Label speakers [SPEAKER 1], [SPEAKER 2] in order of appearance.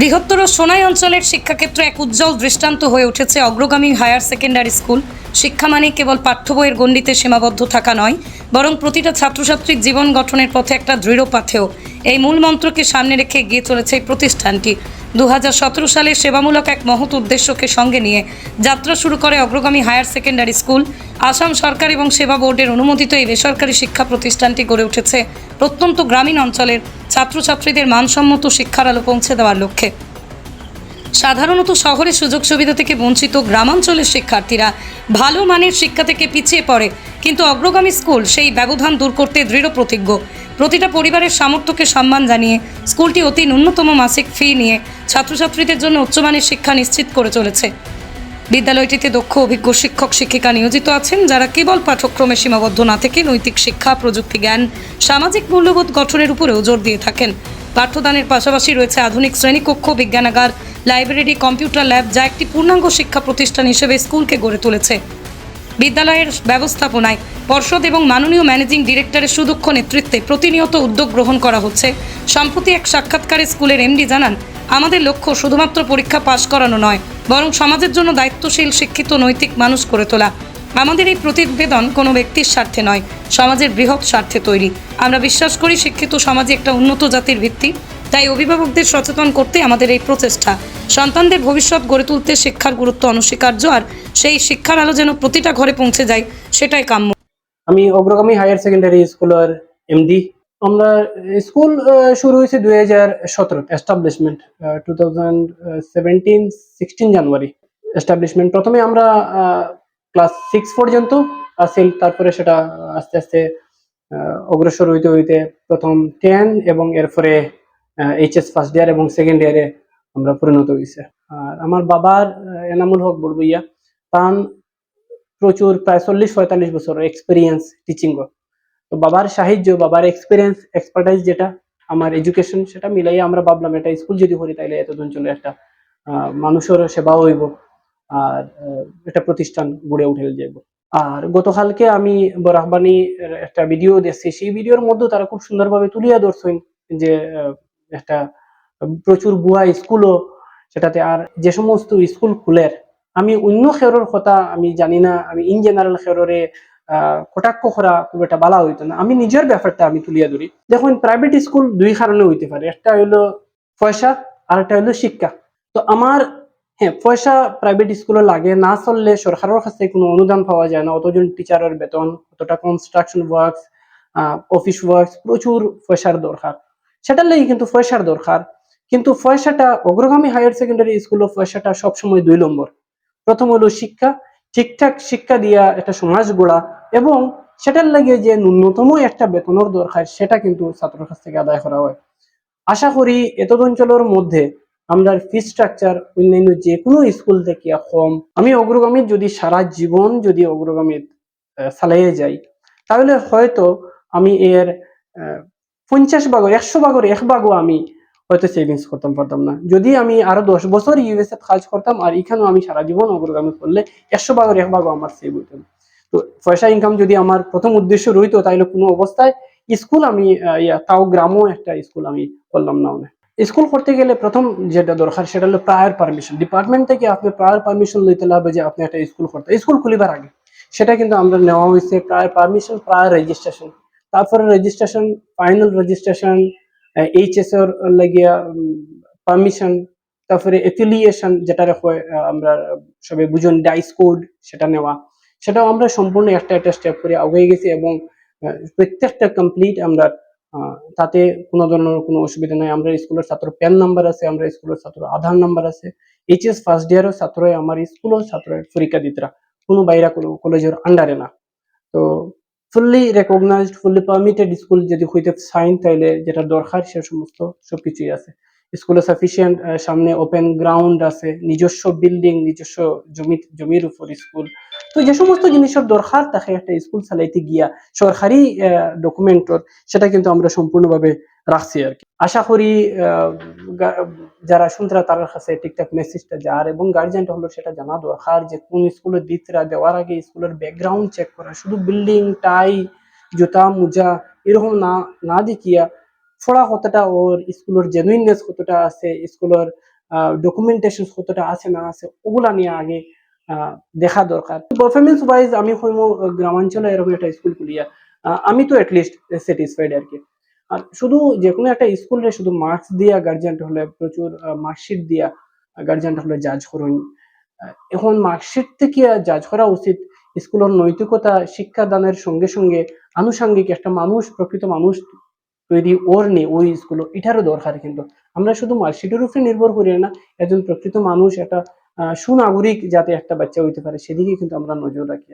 [SPEAKER 1] বৃহত্তর সোনাই অঞ্চলের শিক্ষাক্ষেত্রে এক উজ্জ্বল দৃষ্টান্ত হয়ে উঠেছে অগ্রগামী হায়ার সেকেন্ডারি স্কুল। শিক্ষা মানে কেবল পাঠ্য বইয়ের গণ্ডিতে সীমাবদ্ধ থাকা নয়, বরং প্রতিটা ছাত্রছাত্রীর জীবন গঠনের পথে একটা দৃঢ় পাথেও এই মূল মন্ত্রকে সামনে রেখে এগিয়ে চলেছে এই প্রতিষ্ঠানটি। দুহাজার সতেরো সালে সেবামূলক এক মহৎ উদ্দেশ্যকে সঙ্গে নিয়ে যাত্রা শুরু করে Agragami higher secondary school. Assam সরকার এবং সেবা বোর্ডের অনুমোদিত এই বেসরকারি শিক্ষা প্রতিষ্ঠানটি গড়ে উঠেছে প্রত্যন্ত গ্রামীণ অঞ্চলের ছাত্রছাত্রীদের মানসম্মত শিক্ষার আলো পৌঁছে দেওয়ার লক্ষ্যে। সাধারণত শহরে সুযোগ সুবিধা থেকে বঞ্চিত গ্রামাঞ্চলের শিক্ষার্থীরা ভালো মানের শিক্ষা থেকে পিছিয়ে পড়ে কিন্তু অগ্রগামী স্কুল সেই ব্যবধান দূর করতে দৃঢ় প্রতিজ্ঞ। প্রতিটা পরিবারের সামর্থ্যকে সম্মান জানিয়ে স্কুলটি অতি ন্যূনতম মাসিক ফি নিয়ে ছাত্রছাত্রীদের জন্য উচ্চমানের শিক্ষা নিশ্চিত করে চলেছে। বিদ্যালয়টিতে দক্ষ অভিজ্ঞ শিক্ষক শিক্ষিকা নিয়োজিত আছেন, যারা কেবল পাঠ্যক্রমে সীমাবদ্ধ না থেকে নৈতিক শিক্ষা, প্রযুক্তি জ্ঞান, সামাজিক মূল্যবোধ গঠনের উপরেও জোর দিয়ে থাকেন। পাঠ্যদানের পাশাপাশি রয়েছে আধুনিক শ্রেণীকক্ষ, বিজ্ঞানাগার, লাইব্রেরি, কম্পিউটার ল্যাব, যা একটি পূর্ণাঙ্গ শিক্ষা প্রতিষ্ঠান হিসেবে স্কুলকে গড়ে তুলেছে। বিদ্যালয়ের ব্যবস্থাপনায় পর্ষদ এবং মাননীয় ম্যানেজিং ডিরেক্টরের সুদক্ষ নেতৃত্বে প্রতিনিয়ত উদ্যোগ গ্রহণ করা হচ্ছে। সম্প্রতি এক সাক্ষাৎকারে স্কুলের এমডি জানান, আমাদের লক্ষ্য শুধুমাত্র পরীক্ষা পাশ করানো নয়, বরং সমাজের জন্য দায়িত্বশীল, শিক্ষিত, নৈতিক মানুষ করে তোলা। আমাদের এই প্রতিবেদন কোনো ব্যক্তির স্বার্থে নয়, সমাজের বৃহৎ স্বার্থে তৈরি। আমরা বিশ্বাস করি শিক্ষিত সমাজে একটা উন্নত জাতির ভিত্তি। তাই অভিভাবকদের সচেতন করতে আমাদের এই প্রচেষ্টা। সন্তানদের ভবিষ্যৎ গড়ে তুলতে শিক্ষার গুরুত্ব অনস্বীকার্য আর সেই শিক্ষার আলো যেন প্রতিটা ঘরে পৌঁছে যায়, সেটাই কাম্য।
[SPEAKER 2] আমি অগ্রগামী হায়ার সেকেন্ডারি স্কুলের এমডি। আমরা স্কুল শুরু হয়েছে দুই হাজার সতেরো establishment two thousand seventeen sixteen January. Establishment প্রথমে আমরা ক্লাস সিক্স পর্যন্ত আসিল তারপরে সেটা আস্তে আস্তে অগ্রসর হইতে হইতে প্রথম টেন এবং এরপরে এইচএস ফার্স্ট ইয়ার এবং সেকেন্ড ইয়ারে আমরা পরিণত হয়েছে। আর আমার বাবার এনামুল হক বড়বইয়া তান প্রচুর প্রায় চল্লিশ, পঁয়তাল্লিশ বছর এক্সপিরিয়েন্স টিচিং তো বাবার সাহায্য বাবার এক্সপিরিয়েন্স এক্সপার্টাইজ যেটা, আমার এডুকেশন সেটা মিলাই আমরা ভাবলাম, এটা স্কুল যদি করি তাইলে এতদিন চলে একটা মানুষের সেবা হইব, আর একটা প্রতিষ্ঠান গড়ে উঠে যাব আর গতকালকে আমি বরাহবানি একটা ভিডিও দেখছি, সেই ভিডিওর মধ্যে তারা খুব সুন্দরভাবে তুলিয়া ধরছেন যে একটা প্রচুর বুয়া স্কুলও সেটাতে আর যে সমস্ত স্কুল খুলের, আমি অন্য খেরোর কথা আমি জানি না, আমি ইন জেনারেল খেরোরে কটাক্ষ করা খুব একটা বালা হইতো না। আমি নিজের ব্যাপারটা আমি তুলিয়া ধরি দেখুন প্রাইভেট স্কুল দুই কারণে হইতে পারে। একটা হইল পয়সা আর একটা হইল শিক্ষা। তো আমার হ্যাঁ পয়সা প্রাইভেট স্কুলে লাগে, না চললে সরকারের কাছে কোনো অনুদান পাওয়া যায় না। অতজন টিচারের বেতন, অতটা কনস্ট্রাকশন ওয়ার্কস অফিস ওয়ার্কস প্রচুর পয়সার দরকার সেটার লাগি কিন্তু পয়সার দরকার। কিন্তু পয়সাটা অগ্রগামী হায়ার সেকেন্ডারি স্কুলের পয়সাটা সবসময় দুই নম্বর। প্রথম হলো শিক্ষা, ঠিকঠাক শিক্ষা দিয়া একটা সমাজ গড়া এবং সেটার লাগে যে ন্যূনতম একটা বেতনের দরকার, সেটা কিন্তু ছাত্রের কাছ থেকে আদায় করা হয়। আশা করি এতদ অঞ্চলের মধ্যে আমরা ফি স্ট্রাকচার অন্যান্য যে কোনো স্কুল থেকে কম, আমি অগ্রগামী যদি সারা জীবন যদি অগ্রগামী চালিয়ে যাই, তাহলে হয়তো আমি এর পঞ্চাশ ভাগর একশো ভাগর এক ভাগও আমি হয়তো সেভিংস করতাম, পারতাম না। যদি আমি আরও দশ বছর ইউএসএ কাজ করতাম আর এখানেও আমি সারা জীবন অগ্রগামী করলে একশো ভাগের এক ভাগও আমার সেভ হইতো। না। তো পয়সা ইনকাম যদি আমার প্রথম উদ্দেশ্য রইতো তাহলে কোনো অবস্থায় স্কুল আমি তাও গ্রামও একটা স্কুল আমি করলাম না অনেক। স্কুল করতে গেলে প্রথম যেটা দরকার, সেটা হলো প্রায়র পারমিশন ডিপার্টমেন্ট থেকে আপনি প্রায়র পারমিশন লইতে লাগবে যে আপনি একটা স্কুল করতে স্কুল খুলিবার আগে। সেটা কিন্তু আমরা নেওয়া হয়েছে প্রায় পারমিশন প্রায় রেজিস্ট্রেশন তারপরে রেজিস্ট্রেশন ফাইনাল রেজিস্ট্রেশন এইচএস এর লাগিয়া পারমিশন তারপরে এফিলিয়েশন যেটা হয় আমরা সবাই বুঝুন ডাইস কোড সেটা নেওয়া। সেটাও আমরা সম্পূর্ণ একটা একটা স্টেপ করে আগে গেছি এবং প্রত্যেকটা কমপ্লিট আমরা তাতে কোনো ধরনের কোনো অসুবিধা নাই। আমরা স্কুলের ছাত্র প্যান নাম্বার আছে, আমরা স্কুলের ছাত্র, আধার নাম্বার আছে। এইচএস ফার্স্ট ইয়ারের ছাত্র আমার স্কুলের ছাত্র পরীক্ষা দিতরা। কোনো বাইরা কোনো কলেজের আন্ডারে না। তো fully recognised fully permitted school যদি হইতে সাইন তাইলে যেটা দরকার সে সমস্ত সবকিছুই আছে। স্কুলে সাফিসিয়েন্ট সামনে ওপেন গ্রাউন্ড আছে, নিজস্ব বিল্ডিং নিজস্ব জমি, জমির উপর স্কুল তো যে সমস্ত জিনিসের দরকার, তাকে একটা স্কুল চালাইতে গিয়া সরকারি ডকুমেন্টর সেটা কিন্তু আমরা সম্পূর্ণভাবে রাখছি আর কি। আশা করি যারা শুনতরা তার কাছে ঠিকঠাক মেসেজটা যার এবং গার্জিয়ানটা হলো সেটা জানা দরকার যে কোন স্কুলের দিতরা দেওয়ার আগে স্কুলের ব্যাকগ্রাউন্ড চেক করা। শুধু বিল্ডিং টাই জুতা, মোজা এরকম না না দেখিয়া পড়া কতটা ওর স্কুলের জেনুইননেস কতটা আছে, স্কুলের ডকুমেন্টেশন কতটা আছে না আছে, ওগুলা নিয়ে আগে দেখা দরকার। পারফরমেন্স ওয়াইজ আমি হইম গ্রামাঞ্চলে এরকম একটা স্কুল খুলিয়া আমি তো অ্যাটলিস্ট স্যাটিসফাইড আর কি। আর শুধু যে কোনো একটা স্কুলে শুধু মার্কস দিয়া গার্জিয়ান হলে প্রচুর মার্কশিট দিয়া গার্জিয়ান হলে জাজ করুন। এখন মার্কশিট থেকে জাজ করা উচিত স্কুলের নৈতিকতা, শিক্ষাদানের সঙ্গে সঙ্গে আনুষাঙ্গিক একটা মানুষ, প্রকৃত মানুষ তৈরি ওর নেই, ওই স্কুল এটারও দরকার কিন্তু। আমরা শুধু মার্কশিটের উপরে নির্ভর করি না, একজন প্রকৃত মানুষ, একটা সুনাগরিক যাতে একটা বাচ্চা হইতে পারে সেদিকে কিন্তু আমরা নজর রাখি।